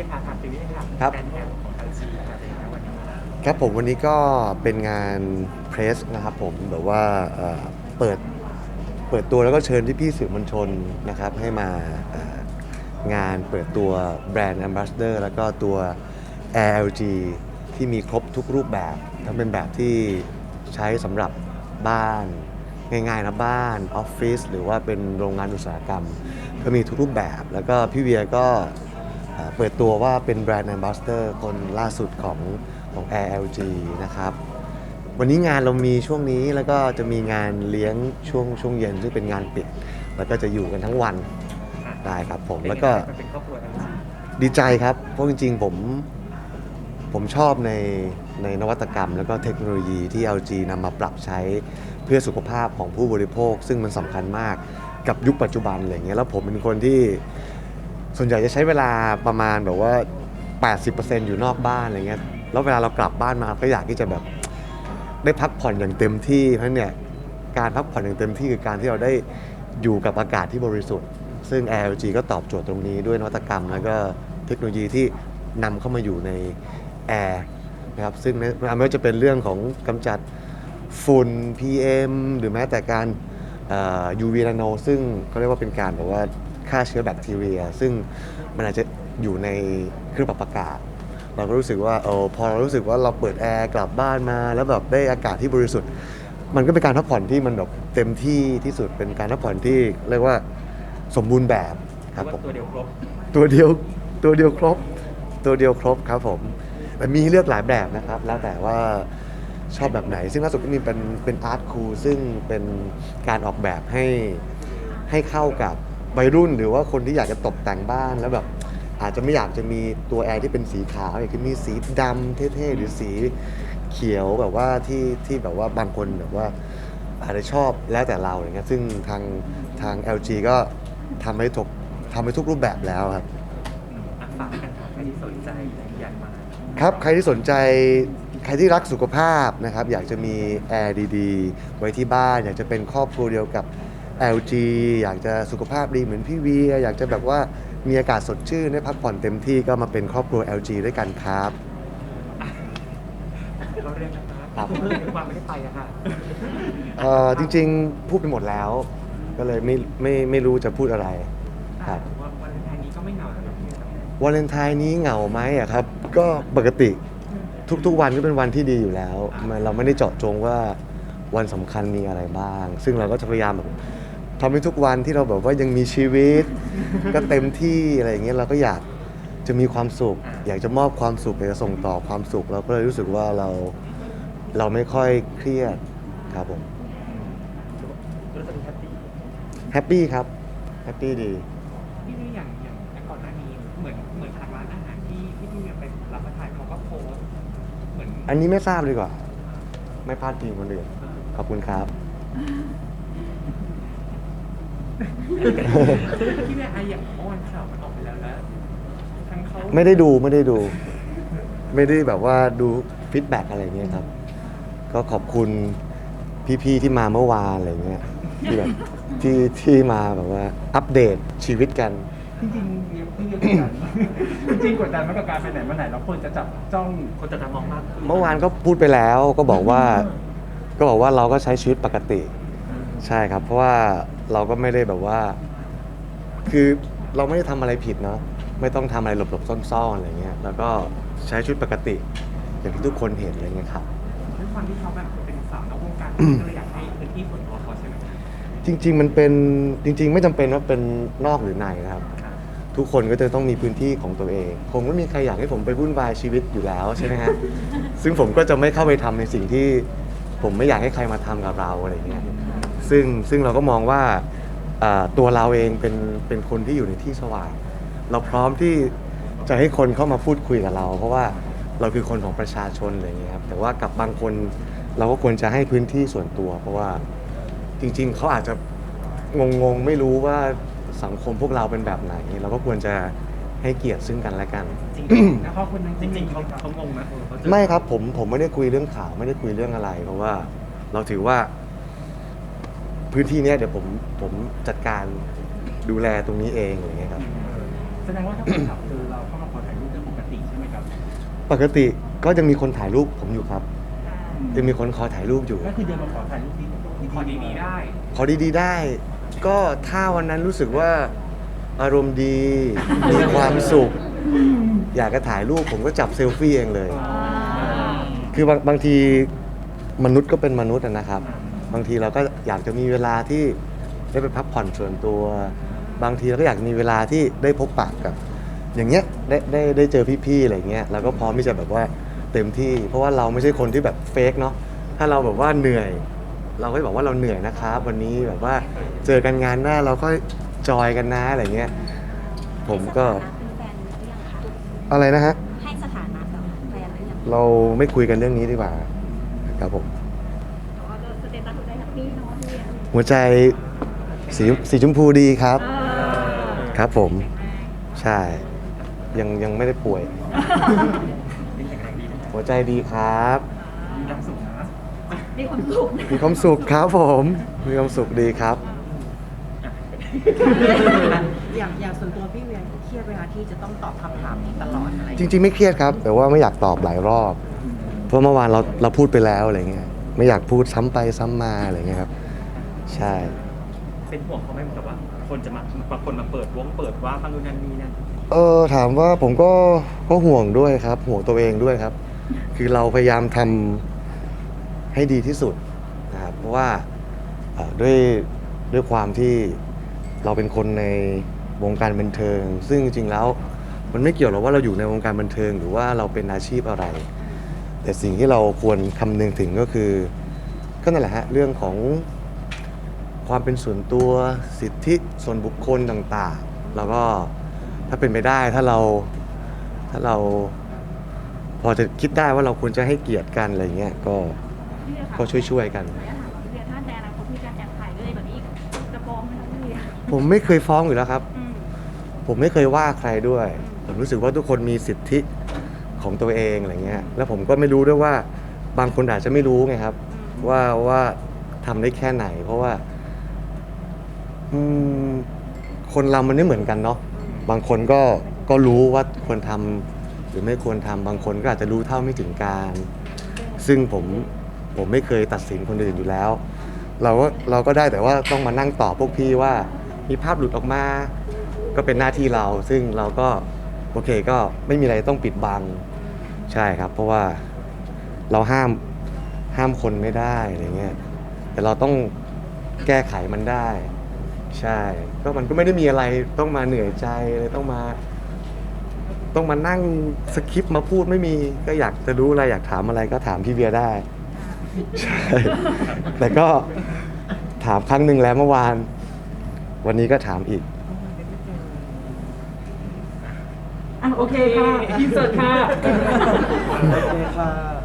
พี่พาครับทีนี้ครับครับแบรนด์แอมของทางซีครับเป็นไงวันนี้ครับผมวันนี้ก็เป็นงานเพรสนะครับผมแบบว่าเอ่อเปิดเปิดตัวแล้วก็เชิญที่พี่ๆสื่อมวลชนนะครับให้มาเอ่องานเปิดตัวแบรนด์ Ambassador แล้วก็ตัว Air LG ที่มีครบทุกรูปแบบทั้งเป็นแบบที่ใช้สำหรับบ้าน ง่ายๆนะบ้านออฟฟิศหรือว่าเป็นโรงงานอุตสาหกรรม ก็มีทุกรูปแบบ แล้วก็พี่เวียก็ เอ่อเปิดตัวว่าเป็นแบรนด์ Ambassador คนล่าสุดของของ Air LG นะครับ วันนี้งานเรามีช่วงนี้แล้วก็จะมีงานเลี้ยงช่วงช่วงเย็นซึ่งเป็นงานปิด แล้วก็จะอยู่กันทั้งวันได้ครับผมเป็นไงแล้วก็มันเป็นครอบครัวทางซีดีใจครับ เพราะจริงๆผมผมชอบในในนวัตกรรม แล้วก็เทคโนโลยีที่ LG นำมาปรับใช้เพื่อสุขภาพของผู้บริโภค ซึ่งมันสำคัญมากกับยุคปัจจุบันอะไรเงี้ยแล้วผมเป็นคนที่ ส่วนใหญ่จะใช้เวลาประมาณแบบว่า 80%อยู่นอกบ้านอะไรเงี้ย แล้วเวลาเรากลับบ้านมาก็อยากที่จะแบบได้พักผ่อนอย่างเต็มที่ เพราะฉะนั้นเนี่ยการพักผ่อนอย่างเต็มที่คือการที่เราได้อยู่กับอากาศที่บริสุทธิ์ ซึ่ง LG ก็ตอบโจทย์ตรงนี้ด้วยนวัตกรรม แล้วก็เทคโนโลยีที่นำเข้ามาอยู่ในแอร์นะครับ ซึ่งไม่ว่าจะเป็นเรื่องของกำจัดฝุ่น PM หรือแม้แต่การ UV nano ซึ่งเขาเรียกว่าเป็นการแบบว่า ฆ่าเชื้อแบคทีเรีย ซึ่งมันอาจจะอยู่ในเครื่องปรับอากาศ เราก็รู้สึกว่าเออพอเรารู้สึกว่าเราเปิดแอร์กลับบ้านมา แล้วแบบได้อากาศที่บริสุทธิ์ มันก็เป็นการพักผ่อนที่มันแบบเต็มที่ที่สุดเป็นการพักผ่อนที่เรียกว่าสมบูรณ์แบบครับผมตัวเดียวครบตัวเดียวตัวเดียวครบ ตัวเดียวครบครับผมแต่มีให้เลือกหลายแบบนะครับ แล้วแต่ว่าชอบแบบไหน ซึ่งล่าสุดก็มีเป็นเป็นอาร์ตคูซึ่งเป็นการออกแบบให้ให้เข้ากับ วัยรุ่นหรือว่าคนที่อยากจะตกแต่งบ้านแล้วแบบอาจจะไม่อยากจะมีตัวแอร์ที่เป็นสีขาวอยากจะมีสีดำเท่ๆหรือสีเขียวแบบว่าที่ที่แบบว่าบางคนแบบว่าอาจจะชอบแล้วแต่เราอย่างเงี้ยซึ่งทางทาง LG ก็ทำให้ทุกทำให้ทุกรูปแบบแล้วครับอืมอะฝากกันครับใครที่สนใจอยากมา ครับใครที่สนใจใครที่รักสุขภาพนะครับ อยากจะมีแอร์ดีๆ ไว้ที่บ้าน อยากจะเป็นครอบครัวเดียวกับ LG อยากจะสุขภาพดีเหมือนพี่เวียอยากจะแบบว่ามีอากาศสดชื่นได้พักผ่อนเต็มที่ก็มาเป็นครอบครัว LG ด้วยกันครับ เราเรียนนะครับครับ ความไม่ได้ไปอะค่ะเอ่อจริงๆพูดไปหมดแล้ว ก็เลยไม่ไม่ไม่รู้จะพูดอะไร ครับ ว่าวันไทยนี้ก็ไม่เหงาแล้วนะพี่ครับวาเลนไทน์นี้เหงาไหมอะครับ ก็ปกติทุกๆวันก็เป็นวันที่ดีอยู่แล้วมันเราไม่ได้เจาะจงว่าวันสำคัญมีอะไรบ้าง ซึ่งเราก็จะพยายามแบบ ทำให้ทุกวันที่เราแบบว่ายังมีชีวิต ก็เต็มที่อะไรอย่างเงี้ยเราก็อยากจะมีความสุข อยากจะมอบความสุขอยากจะส่งต่อความสุขเราก็เลยรู้สึกว่าเราเราไม่ค่อยเครียดครับผมรู้สึกแฮปปี้แฮปปี้ครับแฮปปี้ดีพี่นี่อย่างอย่างก่อนหน้านี้เหมือนเหมือนทางร้านอาหารที่ที่พี่ไปรับประทานเขาก็โพสต์เหมือนอันนี้ไม่ทราบดีกว่า ไม่พลาดพิงคนอื่นขอบคุณครับ ที่แม่ไออย่างเมื่อวันข่าวมันออกไปแล้วนะทั้งเขาไม่ได้ดูไม่ได้ดู ไม่ได้แบบว่าดูฟีดแบ็กอะไรเงี้ยครับ ก็ขอบคุณพี่ๆที่มาเมื่อวานอะไรเงี้ยที่แบบที่ที่มาแบบว่าอัปเดตชีวิตกัน จริงๆพี่เรียกกดดันมากจริงๆกดดันมากกับการไปไหนมาไหนแล้วคนจะจับจ้องคนจะมองมากขึ้นเมื่อวานก็พูดไปแล้วก็บอกว่า ก็บอกว่าเราก็ใช้ชีวิตปกติ ใช่ครับ เพราะว่าเราก็ไม่ได้แบบว่า คือเราไม่ได้ทำอะไรผิดเนาะไม่ต้องทำอะไรหลบๆซ่อนๆอะไรเงี้ยแล้วก็ใช้ชีวิตปกติ อย่างที่ทุกคนเห็นอะไรเงี้ยครับ ด้วยความที่เขาแบบเป็นสาวนอกวงการก็เลยอยากให้พื้นที่ส่วนตัวเขาใช่ไหมครับจริง ๆ มันเป็นจริง ๆ ไม่จำเป็นว่าเป็นนอกหรือในนะครับ ทุกคนก็จะต้องมีพื้นที่ของตัวเองคงไม่มีใครอยากให้ผมไปวุ่นวายชีวิตอยู่แล้วใช่ไหมฮะ ซึ่งผมก็จะไม่เข้าไปทำในสิ่งที่ ผมไม่อยากให้ใครมาทำกับเราอะไรเงี้ย ซึ่งซึ่งเราก็มองว่าอ่าตัวเราเองเป็นเป็นคนที่อยู่ในที่สว่าง เราพร้อมที่จะให้คนเข้ามาพูดคุยกับเรา เพราะว่าเราคือคนของประชาชนอะไรเงี้ยครับแต่ว่ากับบางคนเราก็ควรจะให้พื้นที่ส่วนตัว เพราะว่าจริง ๆเขาอาจจะงงๆไม่รู้ว่าสังคมพวกเราเป็นแบบไหน เราก็ควรจะให้เกียรติซึ่งกันและกัน จริงแล้วเขาคนนั้นจริงๆเขาเขางงไหมเออเขาเจอ ไม่ครับผมผมไม่ได้คุยเรื่องข่าวไม่ได้คุยเรื่องอะไร เพราะว่าเราถือว่า พื้นที่เนี้ยเดี๋ยวผมผมจัดการดูแลตรงนี้เองอะไรเงี้ยครับ แสดงว่าถ้าคนขับเจอเราเข้ามาขอถ่ายรูปครับปกติก็ยังมีคนถ่ายรูปผมอยู่ครับยังมีคนขอถ่ายรูปอยู่ ก็คือเดินมาขอถ่ายรูปที่ขอดีๆได้ขอดีๆได้ ก็ถ้าวันนั้นรู้สึกว่าอารมณ์ดี มีความสุข อยากจะถ่ายรูปผมก็จับเซลฟี่เองเลย คือบางบางทีมนุษย์ก็เป็นมนุษย์อะนะครับ บางทีเราก็อยากจะมีเวลาที่ได้ไปพักผ่อนส่วนตัว บางทีเราก็อยากมีเวลาที่ได้พบปะกับ อย่างเงี้ยได้ได้ได้เจอพี่ๆอะไรเงี้ยเราก็พร้อมที่จะแบบว่าเต็มที่ เพราะว่าเราไม่ใช่คนที่แบบเฟกเนาะถ้าเราแบบว่าเหนื่อย เราก็บอกว่าเราเหนื่อยนะครับวันนี้แบบว่าเจอกันงานหน้าเราก็จอยกันนะอะไรเงี้ยผมก็เป็นแฟนหรือยังคะอะไรนะฮะให้สถานะกับแฟนหรือยังเราไม่คุยกันเรื่องนี้ดีกว่าครับผมแต่ว่าสเต ตัสหัวใจแฮปปี้เนาะพี่หัวใจสีสีชมพูดีครับ ครับผม ใช่ ยังยังไม่ได้ป่วยเป็นแข็งแรงดีนะหัวใจดีครับ มีความสุขนะมีความสุขมีความสุขครับผม มีความสุขดีครับ อย่างอย่างส่วนตัวพี่เวียนเครียดเวลาที่จะต้องตอบคำถามนี้ตลอดอะไรจริง ๆ ไม่เครียดครับ แต่ว่าไม่อยากตอบหลายรอบ เพราะเมื่อวานเราเราพูดไปแล้วอะไรเงี้ย ไม่อยากพูดซ้ำไปซ้ำมาอะไรเงี้ยครับ ใช่ เป็นห่วงเขาไหมเหมือนกับว่า คนจะมาบางคนมาเปิดวงเปิดว่าบางนู่นนั่นนี่นั่นเออถามว่าผมก็ก็ห่วงด้วยครับ ห่วงตัวเองด้วยครับ คือเราพยายามทำให้ดีที่สุดนะครับเพราะว่าเอ่อด้วยด้วยความที่เราเป็นคนในวงการบันเทิง ซึ่งจริงๆแล้วมันไม่เกี่ยวหรอกว่าเราอยู่ในวงการบันเทิง หรือว่าเราเป็นอาชีพอะไร แต่สิ่งที่เราควรคำนึงถึงก็คือก็นั่นแหละฮะเรื่องของความเป็นส่วนตัวสิทธิส่วนบุคคลต่างๆ แล้วก็ถ้าเป็นไปได้ถ้าเราถ้าเราพอจะคิดได้ว่าเราควรจะให้เกียรติกันอะไรเงี้ยก็ก็ช่วยๆกันพี่เวียถามว่าพี่เวียถ้าในอนาคตมีการแอบถ่ายเลยแบบนี้จะฟ้องไหมคะพี่เวียผมไม่เคยฟ้องอยู่แล้วครับอืมผมไม่เคยว่าใครด้วย ผมรู้สึกว่าทุกคนมีสิทธิ ของตัวเองอะไรเงี้ยแล้วผมก็ไม่รู้ด้วยว่าบางคนอาจจะไม่รู้ไงครับ ว่าว่าทำได้แค่ไหน เพราะว่าอืมคนเรามันไม่เหมือนกันเนาะบางคนก็ก็รู้ว่าควรทำหรือไม่ควรทำบางคนก็อาจจะรู้เท่าไม่ถึงการ ซึ่งผมผมไม่เคยตัดสินคนอื่นอยู่แล้ว เราก็เราก็ได้แต่ว่าต้องมานั่งตอบพวกพี่ว่า มีภาพหลุดออกมา ก็เป็นหน้าที่เรา ซึ่งเราก็โอเคก็ไม่มีอะไรต้องปิดบัง ใช่ครับ เพราะว่าเราห้ามห้ามคนไม่ได้อะไรเงี้ยแต่เราต้องแก้ไขมันได้ ใช่ ก็มันก็ไม่ได้มีอะไรต้องมาเหนื่อยใจเลยต้องมา ต้องมานั่งสคริปต์มาพูดไม่มีก็อยากจะรู้อะไรอยากถามอะไรก็ถามพี่เบียร์ได้ ใช่ แต่ก็ถามครั้งหนึ่งแล้วเมื่อวาน วันนี้ก็ถามอีก อะ โอเคค่ะอินเสิร์ตค่ะ โอเคค่ะ